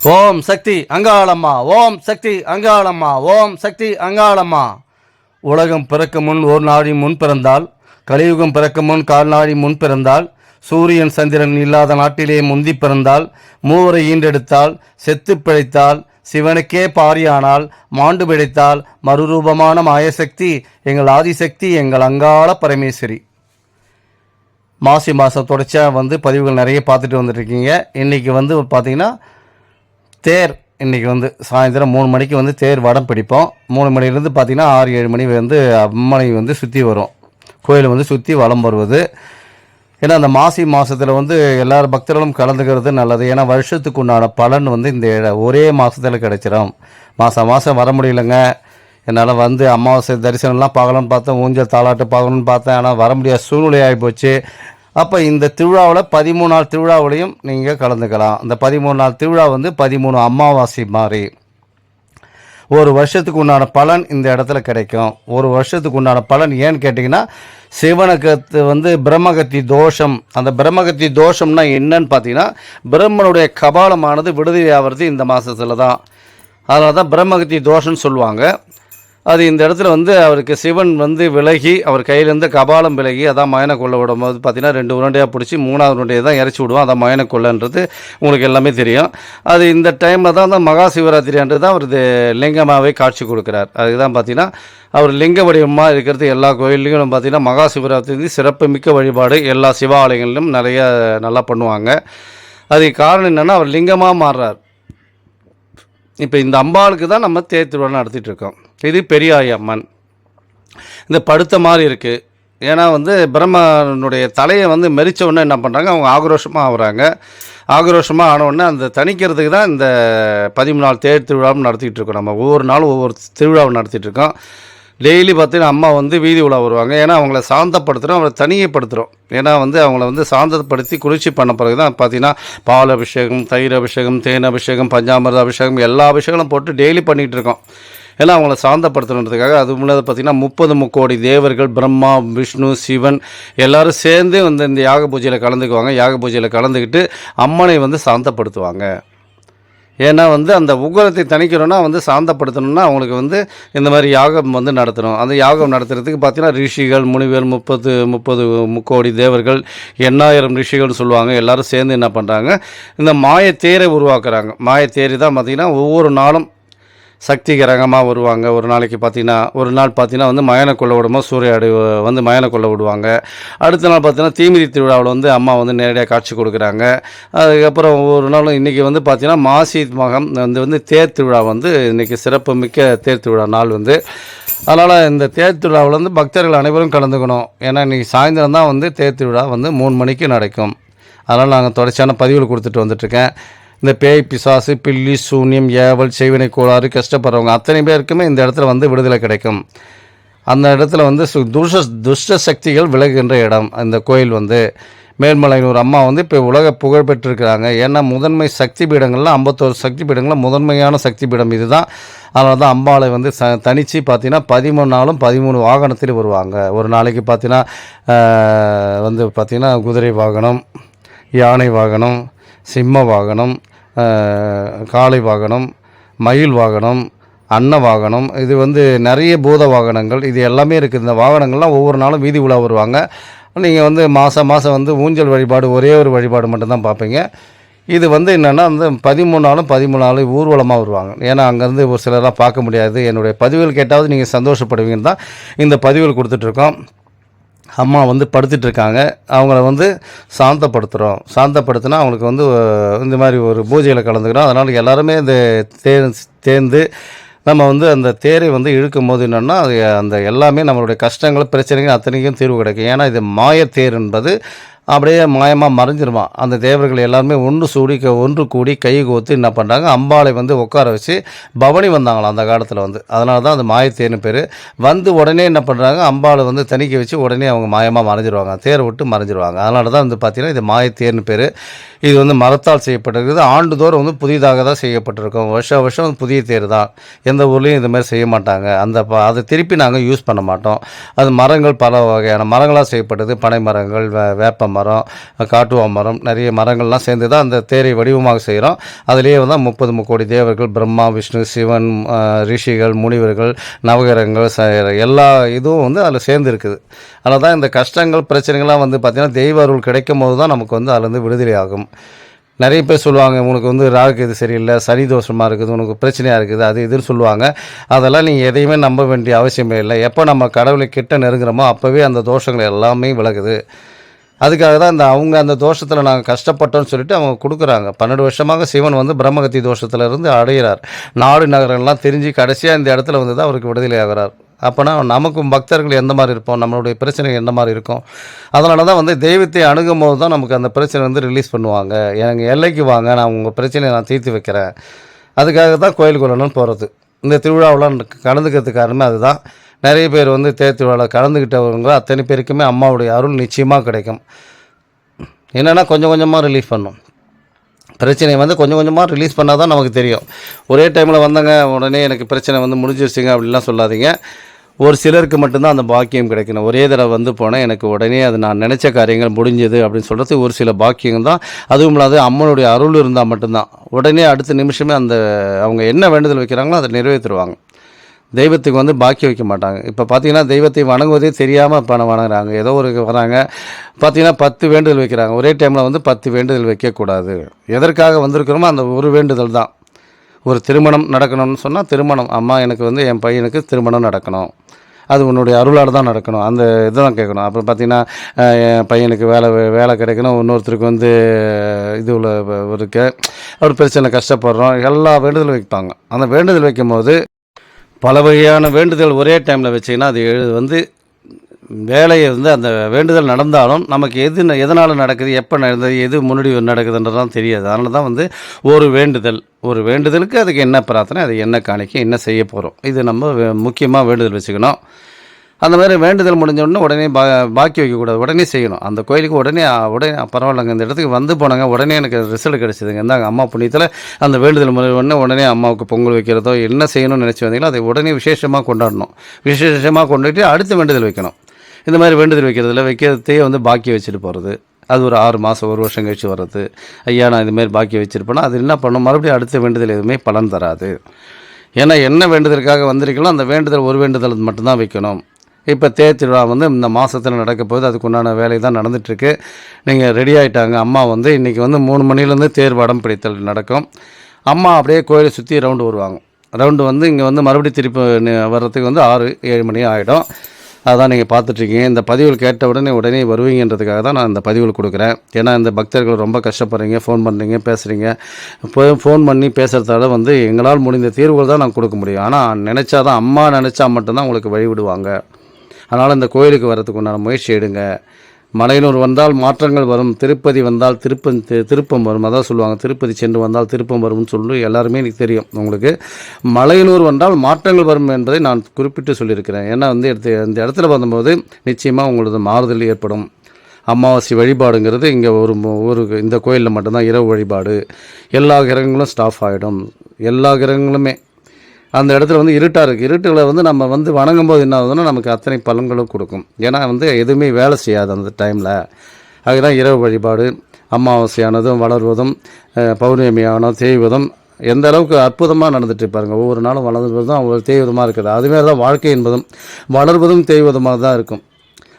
ஓம் சக்தி அங்காளம்மா ஓம் சக்தி அங்காளம்மா ஓம் சக்தி அங்காளம்மா. உலகம் பிறக்க முன் ஒரு நாடி முன் பிறந்தால் கலியுகம் பிறக்க முன் கால்நாடி முன் பிறந்தால் சூரியன் சந்திரன் இல்லாத நாட்டிலே முந்தி பிறந்தால் மூவரை ஈண்டெடுத்தால் செத்து பிழைத்தால் சிவனுக்கே பாரியானால் மாண்டு பிழைத்தால் மறுரூபமான மாயசக்தி எங்கள் ஆதிசக்தி எங்கள் அங்காள பரமேஸ்வரி. மாசி மாதம் தொடர்ச்சியாக வந்து பதிவுகள் நிறைய பார்த்துட்டு வந்துட்டுருக்கீங்க இன்றைக்கி வந்து பார்த்திங்கன்னா தேர் இன்றைக்கி வந்து சாயந்தரம் மூணு மணிக்கு வந்து தேர் வடம் பிடிப்போம். மூணு மணிலேருந்து பார்த்திங்கன்னா ஆறு ஏழு மணி வந்து அம்மனை வந்து சுற்றி வரும். கோயில் வந்து சுற்றி வலம் வருவது. ஏன்னா அந்த மாசி மாதத்தில் வந்து எல்லா பக்தர்களும் கலந்துக்கிறது நல்லது. ஏன்னா வருஷத்துக்கு உண்டான பலன் வந்து இந்த ஒரே மாதத்தில் கிடைச்சிடும் மாதம் மாதம் வர முடியலங்க. என்னால் வந்து அமாவாசை தரிசனம்லாம் பார்க்கலாம்னு பார்த்தேன். ஊஞ்சல் தாளாட்டு பார்க்கணும்னு பார்த்தேன். ஆனால் வர முடியாத சூழ்நிலை ஆகிப்போச்சு அப்போ இந்த திருவிழாவில் பதிமூணு நாள் திருவிழாவிலையும் நீங்கள் கலந்துக்கலாம். இந்த பதிமூணு நாள் திருவிழா வந்து பதிமூணு அமாவாசை மாதிரி ஒரு வருஷத்துக்கு உண்டான பலன் இந்த இடத்துல கிடைக்கும். ஒரு வருஷத்துக்கு உண்டான பலன் ஏன்னு கேட்டிங்கன்னா சிவனுக்கு வந்து பிரம்மகத்தி தோஷம். அந்த பிரம்மகத்தி தோஷம்னா என்னன்னு பார்த்தீங்கன்னா பிரம்மனுடைய கபாலமானது விடுதலை ஆகிறது இந்த மாதத்துல தான் அதனால தான் பிரம்மகத்தி தோஷம்னு சொல்லுவாங்க. அது இந்த இடத்துல வந்து அவருக்கு சிவன் வந்து விலகி அவர் கையிலேருந்து கபாலம் விலகி அதான் மயனை கொள்ள விடும்போது பார்த்தீங்கன்னா ரெண்டு உருண்டையாக பிடிச்சி மூணாவது உருண்டையை தான் இறச்சி விடுவோம் அதான் மயனை கொள்ளன்றது உங்களுக்கு எல்லாமே தெரியும். அது இந்த டைமில் தான் அந்த மகா சிவராத்திரின்றது தான் அவர் லிங்கமாகவே காட்சி கொடுக்குறார். அதுதான் பார்த்தீங்கன்னா அவர் லிங்க வடிவமாக இருக்கிறது எல்லா கோயில்லையும் பார்த்தீங்கன்னா மகா சிவராத்திரி வந்து சிறப்புமிக்க வழிபாடு எல்லா சிவாலயங்களிலும் நிறைய நல்லா பண்ணுவாங்க. அதுக்கு காரணம் என்னென்னா அவர் லிங்கமாக மாறுறார். இப்போ இந்த அம்பாளுக்கு தான் நம்ம தேர் திருவிழா நடத்திட்டு இருக்கோம். இது பெரியாய் அம்மன் இந்த படுத்த மாதிரி இருக்குது ஏன்னா வந்து பிரம்மனுடைய தலையை வந்து மெரித்த உடனே என்ன பண்ணுறாங்க அவங்க ஆக்ரோஷமாக ஆகுறாங்க ஆக்ரோஷமாக ஆனவுடனே அந்த தணிக்கிறதுக்கு தான் இந்த பதிமூணு நாள் தேர் திருவிழாவும் நடத்திக்கிட்டு இருக்கோம் நம்ம. ஒவ்வொரு நாளும் ஒவ்வொரு திருவிழாவும் நடத்திட்டு இருக்கோம். டெய்லி பார்த்தீங்கன்னா அம்மா வந்து வீதி உலா வருவாங்க. ஏன்னா அவங்கள சாந்தப்படுத்துகிறோம் அவங்கள தனியப்படுத்துகிறோம் ஏன்னா வந்து அவங்கள வந்து சாந்தப்படுத்தி குளிர்ச்சி பண்ண பிறகு தான் பார்த்தீங்கன்னா பால் அபிஷேகம் தயிர் அபிஷேகம் தேன் அபிஷேகம் பஞ்சாமிர்த அபிஷேகம் எல்லா அபிஷேகங்களும் போட்டு டெய்லி பண்ணிகிட்டு இருக்கோம். ஏன்னா அவங்கள சாந்தப்படுத்தணுன்றதுக்காக அது முன்னாடி பார்த்தீங்கன்னா முப்பது முக்கோடி தேவர்கள் பிரம்மா விஷ்ணு சிவன் எல்லாரும் சேர்ந்து வந்து இந்த யாக பூஜையில் கலந்துக்குவாங்க. யாக பூஜையில் கலந்துக்கிட்டு அம்மனை வந்து சாந்தப்படுத்துவாங்க. ஏன்னா வந்து அந்த உகரத்தை தணிக்கணும்னா வந்து சாந்தப்படுத்தணும்னா அவங்களுக்கு வந்து இந்த மாதிரி யாகம் வந்து நடத்தணும். அந்த யாகம் நடத்துறதுக்கு பார்த்தீங்கன்னா ரிஷிகள் முனிவர் முப்பது முப்பது முக்கோடி தேவர்கள் எண்ணாயிரம் ரிஷிகள்னு சொல்லுவாங்க. எல்லோரும் சேர்ந்து என்ன பண்ணுறாங்க இந்த மாயத்தேரை உருவாக்குறாங்க. மாயத்தேரி தான் பார்த்திங்கன்னா ஒவ்வொரு நாளும் சக்தி கிரகமாக வருவாங்க. ஒரு நாளைக்கு பார்த்தீங்கன்னா ஒரு நாள் பார்த்தீங்கன்னா வந்து மயனை கொள்ள விடுமோ சூரிய அடி வந்து மயனை கொள்ள விடுவாங்க. அடுத்த நாள் பார்த்தீங்கன்னா தீமிதி திருவிழாவில் வந்து அம்மா வந்து நேரடியாக காட்சி கொடுக்குறாங்க. அதுக்கப்புறம் ஒவ்வொரு நாளும் இன்றைக்கி வந்து பார்த்திங்கன்னா மாசி மகம் வந்து வந்து தேர் திருவிழா வந்து இன்றைக்கி சிறப்பு மிக்க தேர் திருவிழா நாள் வந்து. அதனால் இந்த தேர் திருவிழாவில் வந்து பக்தர்கள் அனைவரும் கலந்துக்கணும். ஏன்னா இன்றைக்கி சாயந்தரம் தான் வந்து தேர் திருவிழா வந்து மூணு மணிக்கு நடக்கும். அதனால் நாங்கள் தொடர்ச்சியான பதிவுகள் கொடுத்துட்டு வந்துட்டுருக்கேன் இந்த பேய் பிசாசு பில்லி சூன்யம் ஏவல் செய்வினை கோளாறு கஷ்டப்படுறவங்க அத்தனை பேருக்குமே இந்த இடத்துல வந்து விடுதலை கிடைக்கும். அந்த இடத்துல வந்து சு- துஷ துஷ்ட சக்திகள் விலகுகின்ற இடம் இந்த கோயில் வந்து. மேல்மலையனூர் அம்மா வந்து இப்போ உலக புகழ் பெற்றிருக்கிறாங்க. ஏன்னா முதன்மை சக்தி பீடங்கள்லாம் ஐம்பத்தோரு சக்தி பீடங்களில் முதன்மையான சக்தி பீடம் இதுதான். அதனால தான் அம்பாவை வந்து ச தனித்து பார்த்தீங்கன்னா பதிமூணு நாளும் பதிமூணு வாகனத்தில் வருவாங்க. ஒரு நாளைக்கு பார்த்தீங்கன்னா வந்து பார்த்திங்கன்னா குதிரை வாகனம் யானை வாகனம் சிம்ம வாகனம் காளை வாகனம் மயில் வாகனம் அன்ன வாகனம் இது வந்து நிறைய பூத வாகனங்கள் இது எல்லாமே இருக்குது. இந்த வாகனங்கள்லாம் ஒவ்வொரு நாளும் வீதி உலா வருவாங்க. நீங்கள் வந்து மாதம் மாதம் வந்து ஊஞ்சல் வழிபாடு ஒரே ஒரு வழிபாடு மட்டும்தான் பார்ப்பீங்க. இது வந்து என்னென்னா வந்து பதிமூணு நாளும் பதிமூணு நாளும் ஊர்வலமாக வருவாங்க. ஏன்னா அங்கேருந்து ஒரு சிலராக பார்க்க முடியாது. என்னுடைய பதிவுகள் கேட்டாவது நீங்கள் சந்தோஷப்படுவீங்கன்னு தான் இந்த பதிவுகள் கொடுத்துட்ருக்கோம் அம்மா வந்து படுத்துட்டு இருக்காங்க அவங்கள வந்து சாந்தப்படுத்துகிறோம் சாந்தப்படுத்தினா அவங்களுக்கு வந்து இந்த மாதிரி ஒரு பூஜையில் கலந்துக்கிறோம். அதனால் எல்லாருமே இந்த தே தேர்ந்து நம்ம வந்து அந்த தேரை வந்து இழுக்கும் போது என்னென்னா அது அந்த எல்லாமே நம்மளுடைய கஷ்டங்கள் பிரச்சனைகள் அத்தனைக்கும் தீர்வு கிடைக்கும். ஏன்னா இது மாயத்தேர் என்பது அப்படியே மாயமாக மறைஞ்சிருவான். அந்த தேவர்கள் எல்லாருமே ஒன்று சூடி க- ஒன்று கூடி கை கோத்து என்ன பண்ணுறாங்க அம்பாளை வந்து உட்கார வச்சு பவனி வந்தாங்களாம் அந்த காலத்தில் வந்து. அதனால தான் அந்த மாயத்தேன்னு பேர். வந்து உடனே என்ன பண்ணுறாங்க அம்பாளை வந்து தணிக்க வச்சு உடனே அவங்க மாயமாக மறைஞ்சிருவாங்க. தேர் விட்டு மறைஞ்சிருவாங்க. அதனால தான் வந்து பார்த்திங்கன்னா இது மாயத்தேர்னு பேர். இது வந்து மரத்தால் செய்யப்பட்டிருக்குது. ஆண்டுதோறும் வந்து புதிதாக தான் செய்யப்பட்டிருக்கும். வருஷம் வருஷம் வந்து புதிய தேர் தான். எந்த ஊர்லேயும் இது மாதிரி செய்ய மாட்டாங்க. அந்த ப- அதை திருப்பி நாங்கள் யூஸ் பண்ண மாட்டோம். அது மரங்கள் பல வகையான மரங்களாக செய்யப்பட்டது. பனை மரங்கள் வே வேப்ப மரம் மரம் காட்டுவா மரம் நிறைய மரங்கள்லாம் சேர்ந்து தான் அந்த தேரை வடிவமாக செய்கிறோம் அதிலேயே வந்து முப்பது முக்கோடி தேவர்கள் பிரம்மா விஷ்ணு சிவன் ரிஷிகள் முனிவர்கள் நவகிரகங்கள் ச எல்லா இதுவும் வந்து அதில் சேர்ந்து இருக்குது அதில் தான் இந்த கஷ்டங்கள் பிரச்சனைகள்லாம் வந்து பார்த்திங்கன்னா தெய்வ அருள் கிடைக்கும் போது தான் நமக்கு வந்து அதுலேருந்து விடுதலை ஆகும். நிறைய பேர் சொல்லுவாங்க உனக்கு வந்து ராகு இது சரியில்லை சனி தோஷமாக இருக்குது உனக்கு பிரச்சனையாக இருக்குது அது இதுன்னு சொல்லுவாங்க. அதெல்லாம் நீங்கள் எதையுமே நம்ப வேண்டிய அவசியமே இல்லை. எப்போ நம்ம கடவுளை கிட்ட நெருங்குறோமோ அப்போவே அந்த தோஷங்கள் எல்லாமே விலகுது. அதுக்காக தான் இந்த அவங்க அந்த தோஷத்தில் நாங்கள் கஷ்டப்பட்டோம்னு சொல்லிட்டு அவங்க கொடுக்குறாங்க. பன்னெண்டு வருஷமாக சிவன் வந்து பிரம்மகத்தி தோஷத்துலேருந்து அடைகிறார் நாடு நகரங்கள்லாம் தெரிஞ்சு கடைசியாக இந்த இடத்துல வந்து தான் அவருக்கு விடுதலை ஆகிறார் அப்போனா நமக்கும் பக்தர்கள் எந்த மாதிரி இருப்போம்? நம்மளுடைய பிரச்சனை எந்த மாதிரி இருக்கும்? அதனால தான் வந்து தெய்வத்தை அணுகும் போது தான் நமக்கு அந்த பிரச்சனை வந்து ரிலீஸ் பண்ணுவாங்க. எனக்கு எல்லைக்கு வாங்க நான் உங்கள் பிரச்சனையை நான் தீர்த்து வைக்கிறேன். அதுக்காக தான் கோயில் கொள்ளணும்னு போகிறது இந்த திருவிழாவெலாம் கலந்துக்கிறதுக்கு காரணமே அதுதான். நிறைய பேர் வந்து தேர் திருவிழாவில் கலந்துக்கிட்டவங்க அத்தனை பேருக்குமே அம்மாவுடைய அருள் நிச்சயமாக கிடைக்கும். என்னென்னா கொஞ்சம் கொஞ்சமாக ரிலீஃப் பண்ணும். பிரச்சனையை வந்து கொஞ்சம் கொஞ்சமாக ரிலீஸ் பண்ணால் தான் நமக்கு தெரியும். ஒரே டைமில் வந்தாங்க உடனே எனக்கு பிரச்சனை வந்து முடிஞ்சிருச்சுங்க அப்படிலாம் சொல்லாதீங்க. ஒரு சிலருக்கு மட்டும்தான் அந்த பாக்கியம் கிடைக்கணும். ஒரே தடவை வந்து போனால் எனக்கு உடனே அது நான் நினச்ச காரியங்கள் முடிஞ்சது அப்படின்னு சொல்கிறது ஒரு சில பாக்கியம் தான். அதுவும் இல்லாத அம்மனுடைய அருள் இருந்தால் மட்டும்தான். உடனே அடுத்த நிமிஷமே அந்த அவங்க என்ன வேண்டுதல் வைக்கிறாங்களோ அதை நிறைவேற்றுருவாங்க தெய்வத்துக்கு வந்து பாக்கி வைக்க மாட்டாங்க. இப்போ பார்த்தீங்கன்னா தெய்வத்தை வணங்குவதே தெரியாமல் பணம் வணங்குறாங்க. ஏதோ ஒரு வராங்க. பார்த்தீங்கன்னா பத்து வேண்டுதல் வைக்கிறாங்க. ஒரே டைமில் வந்து பத்து வேண்டுதல் வைக்கக்கூடாது எதற்காக வந்திருக்கிறோமோ அந்த ஒரு வேண்டுதல் தான். ஒரு திருமணம் நடக்கணும்னு சொன்னால் திருமணம். அம்மா எனக்கு வந்து என் பையனுக்கு திருமணம் நடக்கணும். அது உன்னுடைய அருளால் தான் நடக்கணும். அந்த இதை தான் கேட்கணும். அப்புறம் பார்த்தீங்கன்னா என் பையனுக்கு வேலை வேலை கிடைக்கணும். இன்னொருத்தருக்கு வந்து இது உள்ள இருக்கு ஒரு பிரச்சனை கஷ்டப்படுறோம். எல்லா வேண்டுதலும் வைப்பாங்க. அந்த வேண்டுதல் வைக்கும்போது பல வகையான வேண்டுதல் ஒரே டைமில் வச்சிங்கன்னா அது எழு- வந்து வேலையை வந்து அந்த வேண்டுதல் நடந்தாலும் நமக்கு எது ந- எதனால் நடக்குது எப்போ நடந்தது எது முன்னாடி நடக்குதுன்றதுலாம் தெரியாது. அதனால தான் வந்து ஒரு வேண்டுதல் ஒரு வேண்டுதலுக்கு அதுக்கு என்ன பிரார்த்தனை அது என்ன காணிக்க என்ன செய்ய போகிறோம் இது நம்ம முக்கியமாக வேண்டுதல் வச்சுக்கணும். அந்த மாதிரி வேண்டுதல் முடிஞ்ச உடனே உடனே பா பாக்கி வைக்கக்கூடாது உடனே செய்யணும். அந்த கோயிலுக்கு உடனே உடனே பரவாயில்லைங்க இந்த இடத்துக்கு வந்து போனாங்க. உடனே எனக்கு ரிசல்ட் கிடச்சிதுங்க. இந்தாங்க அம்மா புண்ணியத்தில் அந்த வேண்டுதல் முடிஞ்ச உடனே உடனே அம்மாவுக்கு பொங்கல் வைக்கிறதோ என்ன செய்யணும்னு நினச்சி வந்தீங்களோ அதை உடனே விசேஷமாக கொண்டாடணும். விசேஷமாக கொண்டுட்டு அடுத்த வேண்டுதல் வைக்கணும். இந்த மாதிரி வேண்டுதல் வைக்கிறதுல வைக்கிறதையே வந்து பாக்கி வச்சுட்டு போகிறது அது ஒரு ஆறு மாதம் ஒரு வருஷம் கழிச்சு வர்றது. ஐயா நான் இது மாதிரி பாக்கி வச்சுருப்பேன்னா அது என்ன பண்ணும்? மறுபடியும் அடுத்த வேண்டுதல் எதுவுமே பலன் தராது. ஏன்னா என்ன வேண்டுதலுக்காக வந்திருக்கீங்களோ அந்த வேண்டுதல் ஒரு வேண்டுதல் மட்டும்தான் வைக்கணும். இப்போ தேர் திருவிழா வந்து இந்த மாதத்தில் நடக்க போகுது. அதுக்கு உண்டான வேலை தான் நடந்துகிட்ருக்கு நீங்கள் ரெடி ஆகிட்டாங்க அம்மா வந்து இன்றைக்கி வந்து மூணு மணிலேருந்து தேர் வடம் பிடித்தல் நடக்கும். அம்மா அப்படியே கோயிலை சுற்றி ரவுண்டு வருவாங்க. ரவுண்டு வந்து இங்கே வந்து மறுபடியும் திருப்பி வர்றதுக்கு வந்து ஆறு ஏழு மணி ஆகிடும் அதான் நீங்கள் பார்த்துட்ருக்கீங்க இந்த பதிவுகள் கேட்ட உடனே உடனே வருவீங்கன்றதுக்காக தான் நான் இந்த பதிவுகள் கொடுக்குறேன். ஏன்னா இந்த பக்தர்கள் ரொம்ப கஷ்டப்படுறீங்க ஃபோன் பண்ணுறீங்க பேசுகிறீங்க இப்போ ஃபோன் பண்ணி பேசுகிறதால வந்து எங்களால் முடிந்த தீர்வுகள் தான் நான் கொடுக்க முடியும். ஆனால் நினச்சா தான் அம்மா நினச்சா மட்டும்தான் உங்களுக்கு வழி விடுவாங்க அதனால் இந்த கோயிலுக்கு வரதுக்கு உண்டான முயற்சி எடுங்க. மலையனூர் வந்தால் மாற்றங்கள் வரும் திருப்பதி வந்தால் திருப்பம் திருப்பம் வரும். அதான் சொல்லுவாங்க திருப்பதி சென்று வந்தால் திருப்பம் வரும்னு சொல்லி எல்லாருமே எனக்கு தெரியும் உங்களுக்கு. மலையனூர் வந்தால் மாற்றங்கள் வரும் என்பதை நான் குறிப்பிட்டு சொல்லியிருக்கிறேன். ஏன்னா வந்து எடுத்து இந்த இடத்துல வந்தபோது நிச்சயமாக உங்களது மாறுதல் ஏற்படும். அமாவாசை வழிபாடுங்கிறது இங்கே ஒரு ஒரு இந்த கோயிலில் மட்டும்தான் இரவு வழிபாடு. எல்லா கிரகங்களும் ஸ்டாஃப் ஆகிடும் எல்லா கிரகங்களுமே அந்த இடத்துல வந்து இருட்டாக இருக்குது இருட்டில் வந்து நம்ம வந்து வணங்கும் போது என்ன ஆகுதுன்னா நமக்கு அத்தனை பலன்களும் கொடுக்கும். ஏன்னா வந்து எதுவுமே வேலை செய்யாது அந்த டைமில் அதுதான் இரவு வழிபாடு. அமாவாசையானதும் வளர்வதும் பௌர்ணமியானதும் தேய்வதும் எந்த அளவுக்கு அற்புதமாக நடந்துட்டு பாருங்க. ஒவ்வொரு நாளும் வளர்வதும் ஒவ்வொரு தெய்வதமாக இருக்குது. அதுமாரி தான் வாழ்க்கை என்பதும் வளர்வதும் தெய்வதமாக தான் இருக்கும்.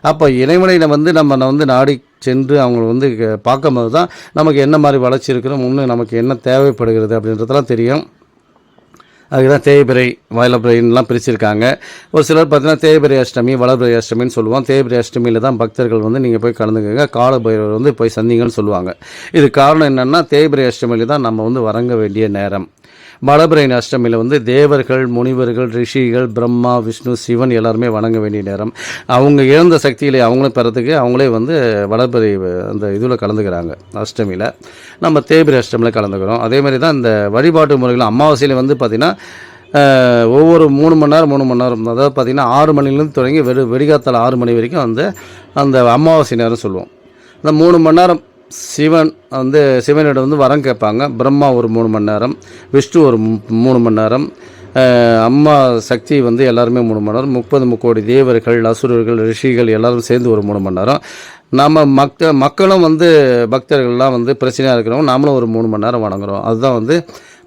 அப்போ இறைவனையில் வந்து நம்ம வந்து நாடி சென்று அவங்கள வந்து பார்க்கும்போது தான் நமக்கு என்ன மாதிரி வளர்ச்சி இருக்கிறோம் இன்னும் நமக்கு என்ன தேவைப்படுகிறது அப்படின்றதெல்லாம் தெரியும். அதுதான் தேய்பிரை வயலபிரைன்லாம் பிரிச்சிருக்காங்க. ஒரு சிலர் பார்த்தீங்கன்னா தேய்பிரை அஷ்டமி வளபிரை அஷ்டமின்னு சொல்லுவோம் தேய்பிரை அஷ்டமியில் தான் பக்தர்கள் வந்து நீங்கள் போய் கலந்துக்கங்க. காலபைரவர் வந்து போய் சந்திங்கன்னு சொல்லுவாங்க. இது காரணம் என்னென்னா தேய்பிரை அஷ்டமியில் தான் நம்ம வந்து வரங்க வேண்டிய நேரம். வளபிரைன் அஷ்டமியில் வந்து தேவர்கள் முனிவர்கள் ரிஷிகள் பிரம்மா விஷ்ணு சிவன் எல்லாருமே வணங்க வேண்டிய நேரம். அவங்க இழந்த சக்திகளை அவங்களும் பெறத்துக்கு அவங்களே வந்து வளர்பிறை அந்த இதில் கலந்துக்கிறாங்க அஷ்டமியில். நம்ம தேய்பிரை அஷ்டமியில் கலந்துக்கிறோம். அதே மாதிரி தான் இந்த வழிபாட்டு முறைகள் அமாவாசையில் வந்து பார்த்திங்கன்னா ஒவ்வொரு மூணு மணி நேரம் மூணு மணி நேரம் அதாவது பார்த்திங்கன்னா ஆறு மணிலேருந்து தொடங்கி வெறு வெடிகாத்தால் ஆறு மணி வரைக்கும் வந்து அந்த அமாவாசை நேரம் சொல்லுவோம். அந்த மூணு மணி நேரம் சிவன் வந்து சிவனிடம் வந்து வரம் கேட்பாங்க. பிரம்மா ஒரு மூணு மணி நேரம் விஷ்ணு ஒரு மூணு மணி நேரம் அம்மா சக்தி வந்து எல்லாருமே மூணு மணி நேரம் முப்பது முக்கோடி தேவர்கள் அசுரர்கள் ரிஷிகள் எல்லாரும் சேர்ந்து ஒரு மூணு மணி நேரம். நம்ம மக்க மக்களும் வந்து பக்தர்கள்லாம் வந்து பிரச்சனையாக இருக்கிறவங்க நாமளும் ஒரு மூணு மணி நேரம் வணங்குறோம். அதுதான் வந்து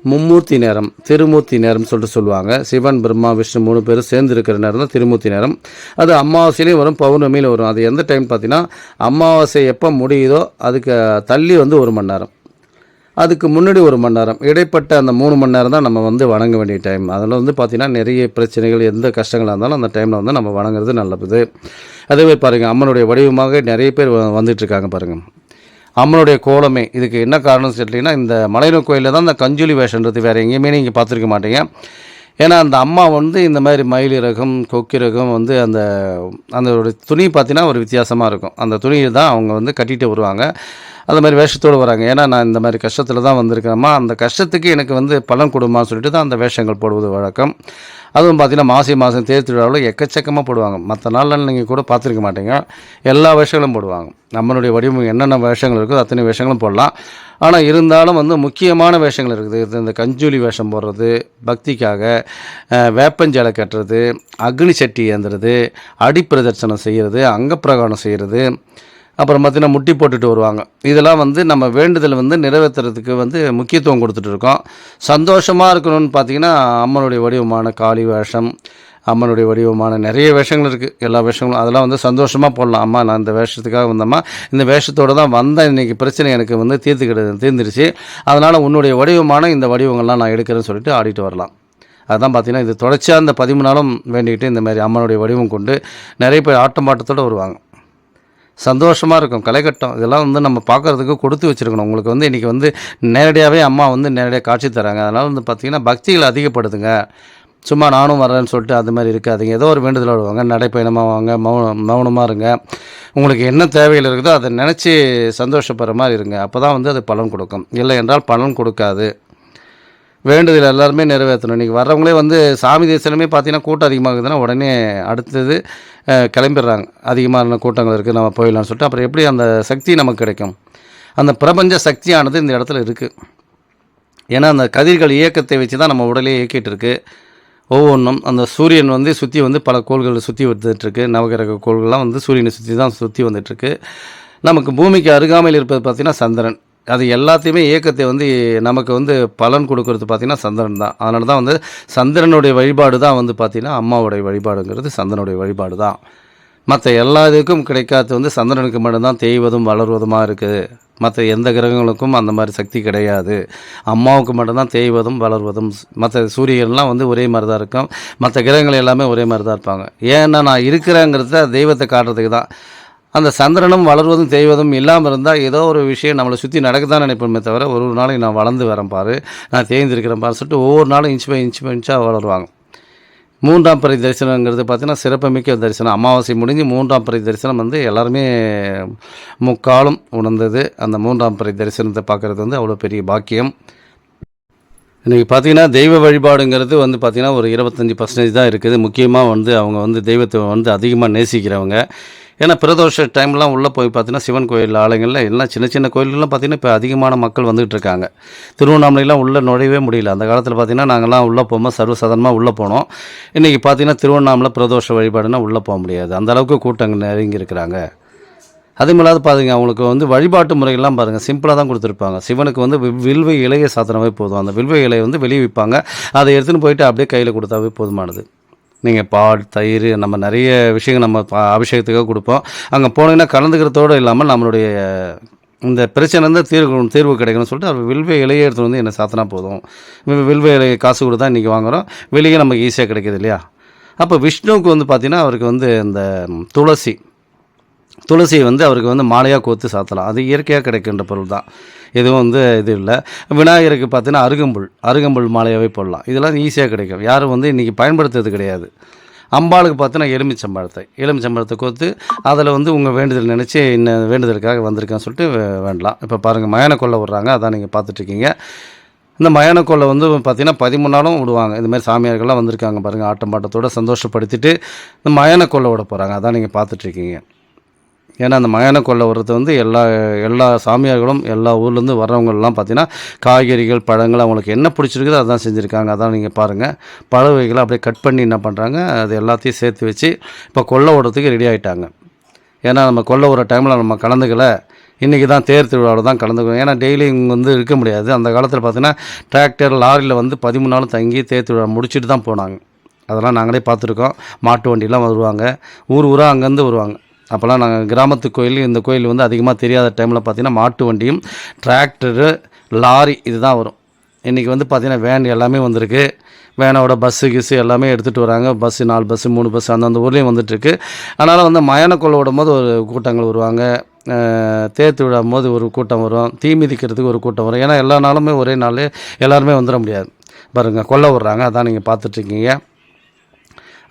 மும்மூர்த்தி நேரம் திருமூர்த்தி நேரம் சொல்லிட்டு சொல்லுவாங்க. சிவன் பிரம்மா விஷ்ணு மூணு பேரும் சேர்ந்து இருக்கிற நேரம் தான் திருமூர்த்தி நேரம். அது அமாவாசையிலையும் வரும் பௌர்ணமியில வரும். அது எந்த டைம் பார்த்தீங்கன்னா அமாவாசை எப்போ முடியுதோ அதுக்கு தள்ளி வந்து ஒரு மணி நேரம். அதுக்கு முன்னாடி ஒரு மணி நேரம். இடைப்பட்ட அந்த மூணு மணி நேரம் தான் நம்ம வந்து வணங்க வேண்டிய டைம் அதில் வந்து பார்த்திங்கன்னா நிறைய பிரச்சனைகள் எந்த கஷ்டங்களாக இருந்தாலும் அந்த டைமில் வந்து நம்ம வணங்குறது நல்லது. அதுவே பாருங்கள் அம்மனுடைய வடிவமாக நிறைய பேர் வ- பாருங்கள் அம்மனுடைய கோலமே. இதுக்கு என்ன காரணம்னு கேட்டிங்கன்னா இந்த மலையனூர் கோயிலில் தான் இந்த கஞ்சுலி வேஷன்றது வேறு எங்கேயுமே நீங்கள் பார்த்துருக்க மாட்டீங்க. ஏன்னா அந்த அம்மா வந்து இந்த மாதிரி மயில் ரகம் கொக்கி ரகம் வந்து அந்த அந்த ஒரு துணி பார்த்தீங்கன்னா ஒரு வித்தியாசமாக இருக்கும். அந்த துணியை தான் அவங்க வந்து கட்டிட்டு வருவாங்க. அந்த மாதிரி வேஷத்தோடு வராங்க. ஏன்னா நான் இந்த மாதிரி கஷ்டத்தில் தான் வந்திருக்கிறேம்மா. அந்த கஷ்டத்துக்கு எனக்கு வந்து பலன் கொடுமா சொல்லிட்டு தான் அந்த வேஷங்கள் போடுவது வழக்கம். அதுவும் பார்த்தீங்கன்னா மாசி மாதம் தேர் திருவிழாவில் எக்கச்சக்கமாக போடுவாங்க. மற்ற நாளில் நீங்கள் கூட பார்த்துருக்க மாட்டீங்க. எல்லா வேஷங்களும் போடுவாங்க. நம்மளுடைய வடிவம் என்னென்ன வேஷங்கள் இருக்கோ அத்தனை வேஷங்களும் போடலாம். ஆனால் இருந்தாலும் வந்து முக்கியமான வேஷங்கள் இருக்குது. இது இந்த கஞ்சூலி வேஷம் போடுறது பக்திக்காக வேப்பஞ்சலை கட்டுறது அக்னி சட்டி ஏந்துறது அடிப்பிரதர்சனம் செய்கிறது அங்கப்பிரகாணம் செய்கிறது அப்புறம் பார்த்திங்கன்னா முட்டி போட்டுட்டு வருவாங்க. இதெல்லாம் வந்து நம்ம வேண்டுதல் வந்து நிறைவேற்றுறதுக்கு வந்து முக்கியத்துவம் கொடுத்துட்டு இருக்கோம். சந்தோஷமாக இருக்கணும்னு பார்த்தீங்கன்னா அம்மனுடைய வடிவமான காளி வேஷம் அம்மனுடைய வடிவமான நிறைய வேஷங்கள் இருக்குது எல்லா வேஷங்களும் அதெல்லாம் வந்து சந்தோஷமாக போடலாம். அம்மா நான் இந்த வேஷத்துக்காக வந்தம்மா. இந்த வேஷத்தோடு தான் வந்தேன் இன்றைக்கி பிரச்சனை எனக்கு வந்து தீர்த்துக்கிட்டு தீர்ந்துருச்சு. அதனால் உன்னுடைய வடிவமான இந்த வடிவங்கள்லாம் நான் எடுக்கிறேன்னு சொல்லிட்டு ஆடிட்டு வரலாம். அதுதான் பார்த்தீங்கன்னா இது தொடர்ச்சியாக இந்த பதிமூணு நாளும் வேண்டிக்கிட்டு இந்த மாதிரி அம்மனுடைய வடிவம் கொண்டு நிறைய பேர் ஆட்டம்பாட்டத்தோடு வருவாங்க. சந்தோஷமாக இருக்கும். கலைக்கட்டம் இதெல்லாம் வந்து நம்ம பார்க்குறதுக்கு கொடுத்து வச்சுருக்கணும். உங்களுக்கு வந்து இன்றைக்கி வந்து நேரடியாகவே அம்மா வந்து நேரடியாக காட்சி தராங்க. அதனால் வந்து பார்த்திங்கன்னா பக்திகள் அதிகப்படுத்துங்க சும்மா நானும் வரேன்னு சொல்லிட்டு அது மாதிரி இருக்காதிங்க. ஏதோ ஒரு வேண்டுதல் வருவாங்க. நடைப்பயணமாக வாங்க மௌன மௌனமாக இருங்க. உங்களுக்கு என்ன தேவைகள் இருக்குதோ அதை நினச்சி சந்தோஷப்படுற மாதிரி இருங்க. அப்போ தான் வந்து அது பலன் கொடுக்கும். இல்லை என்றால் பலன் கொடுக்காது. வேண்டுதல் எல்லாருமே நிறைவேற்றணும். இன்றைக்கி வர்றவங்களே வந்து சாமி தரிசனமே பார்த்தீங்கன்னா கூட்டம் அதிகமாகுதுன்னா உடனே அடுத்தது கிளம்பிடுறாங்க. அதிகமான கூட்டங்கள் இருக்குது நம்ம போயிடலாம்னு சொல்லிட்டு அப்புறம் எப்படி அந்த சக்தி நமக்கு கிடைக்கும்? அந்த பிரபஞ்ச சக்தியானது இந்த இடத்துல இருக்குது ஏன்னா அந்த கதிர்கள் இயக்கத்தை வச்சு தான் நம்ம உடலே இயக்கிட்டு இருக்குது ஒவ்வொன்றும் அந்த சூரியன் வந்து சுற்றி வந்து பல கோள்களை சுற்றி வந்துட்டுருக்கு. நவகிரக கோள்கள்லாம் வந்து சூரியனை சுற்றி தான் சுற்றி வந்துட்டுருக்கு. நமக்கு பூமிக்கு அருகாமையில் இருப்பது பார்த்திங்கன்னா சந்திரன். அது எல்லாத்தையுமே இயக்கத்தை வந்து நமக்கு வந்து பலன் கொடுக்கறது பார்த்திங்கன்னா சந்திரன் தான். அதனால தான் வந்து சந்திரனுடைய வழிபாடு தான் வந்து பார்த்திங்கன்னா அம்மாவுடைய வழிபாடுங்கிறது சந்திரனுடைய வழிபாடு தான். மற்ற எல்லா இதுக்கும் கிடைக்காது வந்து சந்திரனுக்கு மட்டும்தான் தேய்வதும் வளர்வதுமாக இருக்குது. மற்ற எந்த கிரகங்களுக்கும் அந்த மாதிரி சக்தி கிடையாது. அம்மாவுக்கு மட்டும்தான் தேய்வதும் வளர்வதும். மற்ற சூரியன்லாம் வந்து ஒரே மாதிரி தான் இருக்கும். மற்ற கிரகங்கள் எல்லாமே ஒரே மாதிரி தான் இருப்பாங்க. ஏன்னா நான் இருக்கிறேங்கிறத தெய்வத்தை காட்டுறதுக்கு தான். அந்த சந்திரனும் வளர்வதும் தெய்வதும் இல்லாமல் இருந்தால் ஏதோ ஒரு விஷயம் நம்மளை சுற்றி நடக்க தான் நினைப்போமே தவிர ஒரு ஒரு நாளைக்கு நான் வளர்ந்து வரேன் பாரு. நான் தேய்ந்திருக்கிறேன் பாரு சொல்லிட்டு ஒவ்வொரு நாளும் இன்ச் பை இன்ச் பை இன்ச்சாக வளருவாங்க. மூன்றாம் பிறை தரிசனங்கிறது பார்த்தீங்கன்னா சிறப்புமிக்க தரிசனம். அமாவாசை முடிஞ்சு மூன்றாம் பிறை தரிசனம் வந்து எல்லாருமே முக்காலும் உணர்ந்தது. அந்த மூன்றாம் பிறை தரிசனத்தை பார்க்குறது வந்து அவ்வளோ பெரிய பாக்கியம். இன்றைக்கி பார்த்தீங்கன்னா தெய்வ வழிபாடுங்கிறது வந்து பார்த்திங்கன்னா ஒரு இருபத்தஞ்சி பர்சன்டேஜ் தான் இருக்குது. முக்கியமாக வந்து அவங்க வந்து தெய்வத்தை வந்து அதிகமாக நேசிக்கிறவங்க. ஏன்னா பிரதோஷ டைம்லாம் உள்ளே போய் பார்த்தீங்கன்னா சிவன் கோயில் ஆலயங்களில் எல்லாம் சின்ன சின்ன கோயில்கள்லாம் பார்த்தீங்கன்னா இப்போ அதிகமான மக்கள் வந்துகிட்டு இருக்காங்க. திருவண்ணாமலையெல்லாம் உள்ளே நுழையவே முடியல. அந்த காலத்தில் பார்த்தீங்கன்னா நாங்கள்லாம் உள்ளே போகும்போது சர்வசாதாரணமாக உள்ளே போனோம். இன்றைக்கி பார்த்தீங்கன்னா திருவண்ணாமலை பிரதோஷ வழிபாடுனா உள்ளே போக முடியாது. அந்தளவுக்கு கூட்டங்கள் நெருங்கி இருக்கிறாங்க. அதுவும் இல்லாத பாருங்க அவங்களுக்கு வந்து வழிபாட்டு முறைகள்லாம் பாருங்கள் சிம்பிளாக தான் கொடுத்துருப்பாங்க. சிவனுக்கு வந்து வி- வில்வ இலையை சாத்தனவே போதும். அந்த வில்வ இலையை வந்து வெளியே விற்பாங்க. அதை எடுத்துன்னு போயிட்டு அப்படியே கையில் கொடுத்தாவே போதுமானது. நீங்கள் பால் தயிர் நம்ம நிறைய விஷயங்கள் நம்ம பா- அபிஷேகத்துக்காக கொடுப்போம். அங்கே போனீங்கன்னா கலந்துக்கிறதோடு இல்லாமல் நம்மளுடைய இந்த பிரச்சனை வந்து தீர்வு தீர்வு கிடைக்கணும்னு சொல்லிட்டு அவர் வில்வ இலையை எடுத்துகிட்டு வந்து என்ன சாத்தினா போதும். வி- வில்வ இலையை காசு கொடுத்தா இன்றைக்கி வாங்குகிறோம் வெளியே நமக்கு ஈஸியாக கிடைக்கிது இல்லையா? அப்போ விஷ்ணுவுக்கு வந்து பார்த்திங்கன்னா அவருக்கு வந்து இந்த துளசி துளசியை வந்து அவருக்கு வந்து மாலையாக கோத்து சாத்தலாம். அது இயற்கையாக கிடைக்கின்ற பொருள் தான். எதுவும் வந்து இது இல்லை. விநாயகருக்கு பார்த்தீங்கன்னா அருகம்புல் அருகம்புல் மாலையாகவே போடலாம். இதெல்லாம் ஈஸியாக கிடைக்கும். யாரும் வந்து இன்றைக்கி பயன்படுத்துறது கிடையாது. அம்பாளுக்கு பார்த்தீங்கன்னா எலுமிச்சம்பழத்தை எலுமிச்சம்பழத்தை கோத்து அதில் வந்து உங்கள் வேண்டுதல் நினச்சி இன்ன வேண்டுதலுக்காக வந்திருக்கேன்னு சொல்லிட்டு வேண்டலாம். இப்போ பாருங்கள் மயான கொள்ள விட்றாங்க. அதான் நீங்கள் பார்த்துட்ருக்கீங்க. இந்த மயான கொள்ளை வந்து பார்த்தீங்கன்னா பதிமூணு நாளும் விடுவாங்க. இதுமாதிரி சாமியார்கள்லாம் வந்திருக்காங்க பாருங்கள் ஆட்டம் பாட்டத்தோடு சந்தோஷப்படுத்திட்டு இந்த மயான கொள்ளை விட போகிறாங்க அதான் நீங்கள் பார்த்துட்ருக்கீங்க. ஏன்னா அந்த மயான கொள்ளை வர்றது வந்து எல்லா எல்லா சாமியார்களும் எல்லா ஊர்லேருந்து வர்றவங்கெல்லாம் பார்த்தீங்கன்னா காய்கறிகள் பழங்கள் அவங்களுக்கு என்ன பிடிச்சிருக்குதோ அதான் செஞ்சுருக்காங்க. அதான் நீங்கள் பாருங்கள் பழ வகைகளை அப்படியே கட் பண்ணி என்ன பண்ணுறாங்க அது எல்லாத்தையும் சேர்த்து வச்சு இப்போ கொள்ளை ஓடுறதுக்கு ரெடி ஆகிட்டாங்க ஏன்னா நம்ம கொல்ல ஓடுற டைமில் நம்ம கலந்துக்கல. இன்றைக்கி தான் தேர் திருவிழாவில் தான் கலந்துக்கணும். ஏன்னா டெய்லி இங்கே வந்து இருக்க முடியாது. அந்த காலத்தில் பார்த்திங்கன்னா டிராக்டர் லாரியில் வந்து பதிமூணு நாள் தங்கி தேர் திருவிழா முடிச்சுட்டு தான் போனாங்க. அதெல்லாம் நாங்களே பார்த்துருக்கோம் மாட்டு வண்டிலாம் வருவாங்க. ஊர் ஊராக அங்கேருந்து வருவாங்க. அப்போல்லாம் நாங்கள் கிராமத்து கோயில் இந்த கோயில் வந்து அதிகமாக தெரியாத டைமில் பார்த்தீங்கன்னா மாட்டு வண்டியும் டிராக்டரு லாரி இதுதான் வரும். இன்றைக்கி வந்து பார்த்திங்கன்னா வேன் எல்லாமே வந்திருக்கு. வேனோட பஸ்ஸு கிஸ்ஸு எல்லாமே எடுத்துகிட்டு வராங்க. பஸ்ஸு நாலு பஸ்ஸு மூணு பஸ்ஸு அந்தந்த ஊர்லேயும் வந்துட்டுருக்கு. அதனால் வந்து மயானக்கொள்ள விடும் போது ஒரு கூட்டங்கள் வருவாங்க. தேர்த்து விடும் போது ஒரு கூட்டம் வரும். தீ மிதிக்கிறதுக்கு ஒரு கூட்டம் வரும். ஏன்னா எல்லா நாளுமே ஒரே நாள் எல்லாருமே வந்துட முடியாது. பாருங்கள் கொல்ல விட்றாங்க. அதான் நீங்கள் பார்த்துட்ருக்கீங்க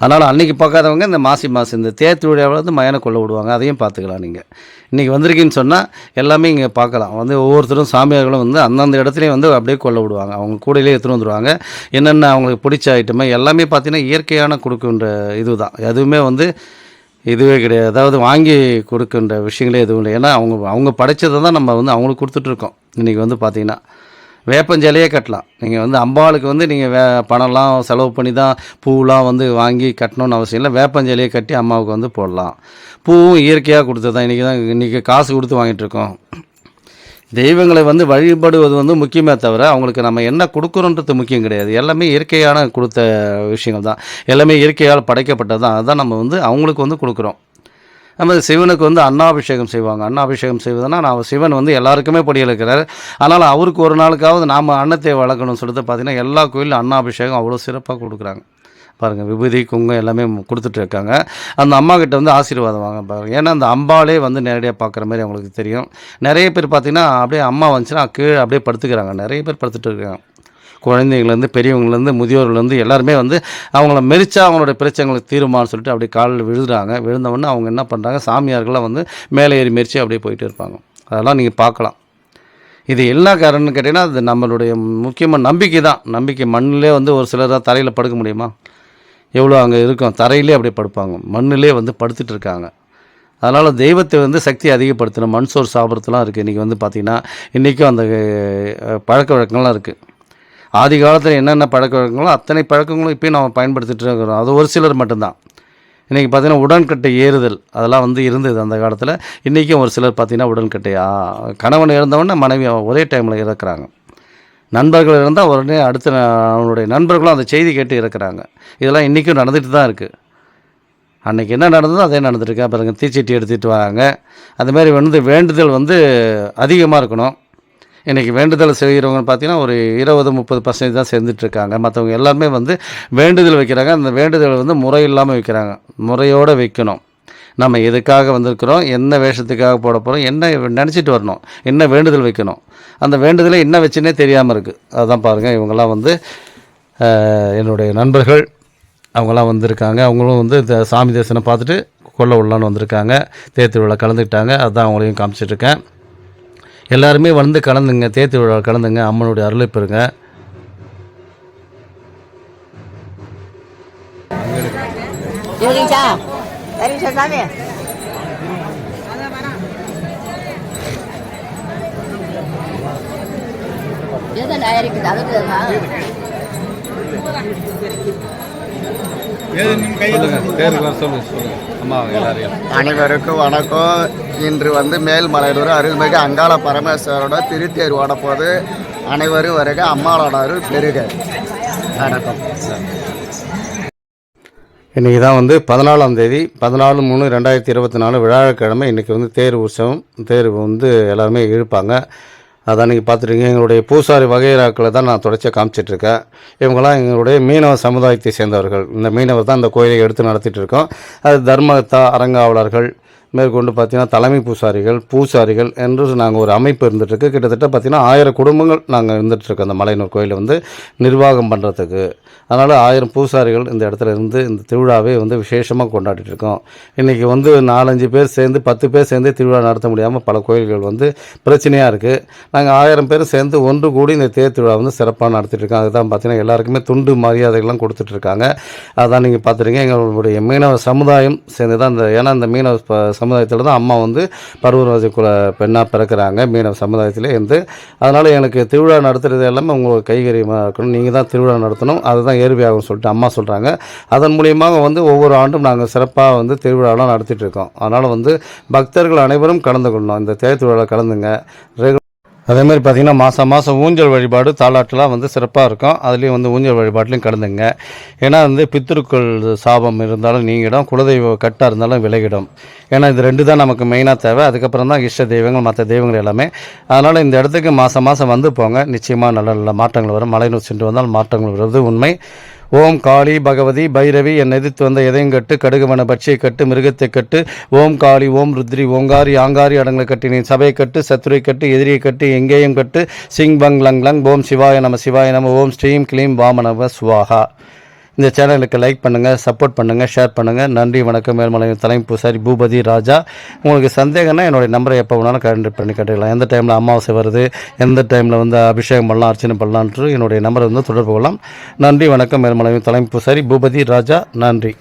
அதனால் அன்றைக்கி பார்க்காதவங்க இந்த மாசி மாதம் இந்த தேர் விழாவில் வந்து மயான கொள்ள விடுவாங்க. அதையும் பார்த்துக்கலாம் நீங்கள் இன்றைக்கி வந்திருக்கீங்கன்னு சொன்னால் எல்லாமே இங்கே பார்க்கலாம். வந்து ஒவ்வொருத்தரும் சாமியார்களும் வந்து அந்தந்த இடத்துலையும் வந்து அப்படியே கொள்ள விடுவாங்க. அவங்க கூடையிலே எடுத்துகிட்டு வந்துடுவாங்க என்னென்ன அவங்களுக்கு பிடிச்ச ஐட்டமே எல்லாமே பார்த்தீங்கன்னா இயற்கையான கொடுக்குன்ற இது தான் எதுவுமே வந்து இதுவே கிடையாது. அதாவது வாங்கி கொடுக்கின்ற விஷயங்களே எதுவும் இல்லை. ஏன்னா அவங்க அவங்க படைச்சதை தான் நம்ம வந்து அவங்களுக்கு கொடுத்துட்ருக்கோம் இன்றைக்கி வந்து பார்த்திங்கன்னா. வேப்பஞ்சலையே கட்டலாம். நீங்கள் வந்து அம்பாளுக்கு வந்து நீங்கள் வே பணம்லாம் செலவு பண்ணி தான் பூவெலாம் வந்து வாங்கி கட்டணும்னு அவசியம் இல்லை. வேப்பஞ்சலையே கட்டி அம்மாவுக்கு வந்து போடலாம். பூவும் இயற்கையாக கொடுத்தது தான். இன்றைக்கி தான் இன்றைக்கி காசு கொடுத்து வாங்கிட்டுருக்கோம் தெய்வங்களை வந்து வழிபடுவது வந்து முக்கியமே தவிர அவங்களுக்கு நம்ம என்ன கொடுக்குறோன்றது முக்கியம் கிடையாது. எல்லாமே இயற்கையான கொடுத்த விஷயங்கள் தான். எல்லாமே இயற்கையால் படைக்கப்பட்டது தான். அதுதான் நம்ம வந்து அவங்களுக்கு வந்து கொடுக்குறோம். நம்ம சிவனுக்கு வந்து அன்னாபிஷேகம் செய்வாங்க. அன்னாபிஷேகம் செய்வதுன்னா நான் சிவன் வந்து எல்லாருக்குமே படியில் அதனால் அவருக்கு ஒரு நாளுக்காவது நாம் அன்னத்தை வளர்க்கணும்னு சொல்லிட்டு பார்த்தீங்கன்னா எல்லா கோயிலும் அன்னாபிஷேகம் அவ்வளோ சிறப்பாக கொடுக்குறாங்க. பாருங்கள் விபூதி குங்கம் எல்லாமே கொடுத்துட்டு இருக்காங்க. அந்த அம்மா கிட்ட வந்து ஆசீர்வாதம் வாங்க பாருங்க. ஏன்னா அந்த அம்பாலே வந்து நேரடியாக பார்க்குற மாதிரி அவங்களுக்கு தெரியும். நிறைய பேர் பார்த்தீங்கன்னா அப்படியே அம்மா வந்துச்சுன்னா கீழே அப்படியே படுத்துக்கிறாங்க. நிறைய பேர் படுத்துட்டு இருக்காங்க. குழந்தைங்கள்லேருந்து பெரியவங்கலேருந்து முதியோர்லேருந்து எல்லாருமே வந்து அவங்கள மெரிச்சா அவங்களோட பிரச்சனைகளுக்கு தீருமான்னு சொல்லிட்டு அப்படியே காலில் விழுதுறாங்க விழுந்தவொடனே அவங்க என்ன பண்ணுறாங்க சாமியார்கள்லாம் வந்து மேலே ஏறி மெரிச்சு அப்படியே போயிட்டு இருப்பாங்க. அதெல்லாம் நீங்கள் பார்க்கலாம். இது என்ன காரணம்னு கேட்டிங்கன்னா அது நம்மளுடைய முக்கியமாக நம்பிக்கை தான். நம்பிக்கை மண்ணிலே வந்து ஒரு சிலர் தான் தரையில் படுக்க முடியுமா? எவ்வளோ அங்கே இருக்கும்? தரையிலே அப்படியே படுப்பாங்க. மண்ணிலே வந்து படுத்துட்டு இருக்காங்க. அதனால் தெய்வத்தை வந்து சக்தி அதிகப்படுத்தணும். மண் சோறு சாப்பிட்றதுலாம் இருக்குது இன்றைக்கி வந்து பார்த்திங்கன்னா இன்றைக்கும் அந்த பழக்க வழக்கங்கள்லாம் இருக்குது ஆதி காலத்தில் என்னென்ன பழக்க வழக்கங்களோ அத்தனை பழக்கங்களும் இப்போயும் நம்ம பயன்படுத்திட்டு இருக்கிறோம். அது ஒரு சிலர் மட்டும்தான். இன்றைக்கி பார்த்தீங்கன்னா உடன்கட்டை ஏறுதல் அதெல்லாம் வந்து இருந்தது அந்த காலத்தில். இன்றைக்கும் ஒரு சிலர் பார்த்திங்கன்னா உடன்கட்டை கணவன் இறந்தவொடனே மனைவி ஒரே டைமில் இறக்குறாங்க. நண்பர்கள் இருந்தால் உடனே அடுத்த அவனுடைய நண்பர்களும் அந்த செய்தி கேட்டு இறக்குறாங்க. இதெல்லாம் இன்றைக்கும் நடந்துட்டு தான் இருக்குது அன்றைக்கி என்ன நடந்ததோ அதே நடந்துருக்கு பாருங்க தீச்சட்டி எடுத்துகிட்டு வராங்க. அதுமாரி வந்து வேண்டுதல் வந்து அதிகமாக இருக்கணும். இன்றைக்கி வேண்டுதல் செய்கிறவங்க பார்த்தீங்கன்னா ஒரு இருபது முப்பது பர்சன்டேஜ் தான் செஞ்சுட்டு இருக்காங்க மற்றவங்க எல்லாருமே வந்து வேண்டுதல் வைக்கிறாங்க. அந்த வேண்டுதல் வந்து முறை இல்லாமல் வைக்கிறாங்க. முறையோடு வைக்கணும். நம்ம எதுக்காக வந்திருக்கிறோம்? என்ன வேஷத்துக்காக போட போகிறோம் என்ன நினச்சிட்டு வரணும்? என்ன வேண்டுதல் வைக்கணும்? அந்த வேண்டுதலை என்ன வச்சுன்னே தெரியாமல் இருக்குது அதுதான் பாருங்கள் இவங்கெல்லாம் வந்து என்னுடைய நண்பர்கள். அவங்களாம் வந்திருக்காங்க. அவங்களும் வந்து இந்த சாமி தரிசனம் பார்த்துட்டு கொல்ல உள்ளான்னு வந்திருக்காங்க. தேர் திருவிழா கலந்துக்கிட்டாங்க. அதுதான் அவங்களையும் காமிச்சிட்ருக்கேன் எல்லாருமே வந்து கலந்துங்க தேர் திருவிழா கலந்துங்க அம்மனுடைய அருளை பெறுங்க. அனைவருக்கும் வணக்கம். இன்று வந்து மேல்மலையூர் அருள்மிகு அங்காள பரமேஸ்வரோட திருத்தேர் ஓடப்போது அனைவரும் வருக அம்மாளோட அருள் பெருக. வணக்கம். இன்றைக்கி தான் வந்து பதினாலாம் தேதி பதினாலு மூணு ரெண்டாயிரத்தி இருபத்தி நாலு விழாக்கிழமை இன்றைக்கி வந்து தேர் உற்சவம். தேர் வந்து எல்லாருமே இழுப்பாங்க. அதான் நீங்கள் பார்த்துருக்கீங்க. எங்களுடைய பூசாரி வகைராக்களை தான் நான் தொடர்ச்சியாக காமிச்சிட்ருக்கேன். இவங்களாம் எங்களுடைய மீனவ சமுதாயத்தை சேர்ந்தவர்கள். இந்த மீனவர் தான் இந்த கோயிலை எடுத்து நடத்திட்டு இருக்கோம். அது தர்மகத்தா அரங்காவலர்கள் மேற்கொண்டு பார்த்தீங்கன்னா தலைமை பூசாரிகள் பூசாரிகள் என்று நாங்கள் ஒரு அமைப்பு இருந்துகிட்ருக்கு கிட்டத்தட்ட பார்த்தீங்கன்னா ஆயிரம் குடும்பங்கள் நாங்கள் இருந்துகிட்ருக்கோம் அந்த மலையனூர் கோயிலை வந்து நிர்வாகம் பண்ணுறதுக்கு அதனால் ஆயிரம் பூசாரிகள் இந்த இடத்துல இருந்து இந்த திருவிழாவே வந்து விசேஷமாக கொண்டாடிட்டுருக்கோம். இன்றைக்கி வந்து நாலஞ்சு பேர் சேர்ந்து பத்து பேர் சேர்ந்து திருவிழா நடத்த முடியாமல் பல கோயில்கள் வந்து பிரச்சனையாக இருக்குது நாங்கள் ஆயிரம் பேர் சேர்ந்து ஒன்று கூடி இந்த தேர் திருவிழா வந்து சிறப்பாக நடத்திட்டுருக்கோம். அதுதான் பார்த்தீங்கன்னா எல்லாருக்குமே துண்டு மரியாதைகள்லாம் கொடுத்துட்ருக்காங்க அதான் நீங்கள் பார்த்துருக்கீங்க. எங்களுடைய மீனவ சமுதாயம் சேர்ந்து தான் இந்த ஏன்னா இந்த மீனவ சமுதாயத்தில் தான் அம்மா வந்து பருவராஜ குல பெண்ணாக பிறக்கிறாங்க. மீனவ சமுதாயத்திலே இருந்து. அதனால் எனக்கு திருவிழா நடத்துகிறது எல்லாமே உங்களுக்கு கைகரியமாக இருக்கணும். நீங்கள் தான் திருவிழா நடத்தணும். அதுதான் ஏர்வியாகும் சொல்லிட்டு அம்மா சொல்கிறாங்க அதன் மூலியமாக வந்து ஒவ்வொரு ஆண்டும் நாங்கள் சிறப்பாக வந்து திருவிழாலாம் நடத்திட்டு இருக்கோம். அதனால் வந்து பக்தர்கள் அனைவரும் கலந்து கொள்ளணும். இந்த தேர் திருவிழா கலந்துங்க. ரெகு அதே மாதிரி பார்த்தீங்கன்னா மாதம் மாதம் ஊஞ்சல் வழிபாடு தாலாட்டெலாம் வந்து சிறப்பாக இருக்கும். அதுலேயும் வந்து ஊஞ்சல் வழிபாட்டிலையும் கலந்துங்க. ஏன்னா வந்து பித்திருக்கள் சாபம் இருந்தாலும் நீங்கிடும் குலதெய்வ கட்டாக இருந்தாலும் விலகிடும். ஏன்னா இது ரெண்டு தான் நமக்கு மெயினாக தேவை. அதுக்கப்புறம் தான் இஷ்ட தெய்வங்கள் மற்ற தெய்வங்கள் எல்லாமே. அதனால் இந்த இடத்துக்கு மாதம் மாதம் வந்து போங்க. நிச்சயமாக நல்ல நல்ல மாற்றங்கள் வரும். மலைநூர் சென்று வந்தால் மாற்றங்கள் வருவது உண்மை. ஓம் காளி பகவதி பைரவி என் எதிர்த்து வந்த எதையும் கட்டு கடுகுவன பட்சியை கட்டு மிருகத்தை கட்டு ஓம் காளி ஓம் ருத்ரி ஓங்காரி ஆங்காரி அடங்களை கட்டி நீ சபையை கட்டு சத்துரை கட்டு எதிரியை கட்டு எங்கேயும் கட்டு சிங் பங் லங் லங் ஓம் சிவாய நம சிவாய நம ஓம் ஸ்ரீம் கிளீம் வாமனவ சுவாகா இந்த சேனலுக்கு லைக் பண்ணுங்கள் சப்போர்ட் பண்ணுங்கள் ஷேர் பண்ணுங்கள் நன்றி வணக்கம் மேல்மலை தலைமை பூசாரி பூபதி ராஜா. உங்களுக்கு சந்தேகம்னா என்னுடைய நம்பரை எப்போ வேணாலும் கான்டாக்ட் பண்ணி கேட்டுக்கலாம். எந்த டைமில் அமாவாசை வருது எந்த டைமில் வந்து அபிஷேகம் பண்ணலாம் அர்ச்சனை பண்ணலான்ட்டு என்னுடைய நம்பரை வந்து தொடர்பு கொள்ளலாம். நன்றி வணக்கம் மேல்மலை தலைமை பூசாரி பூபதி ராஜா. நன்றி.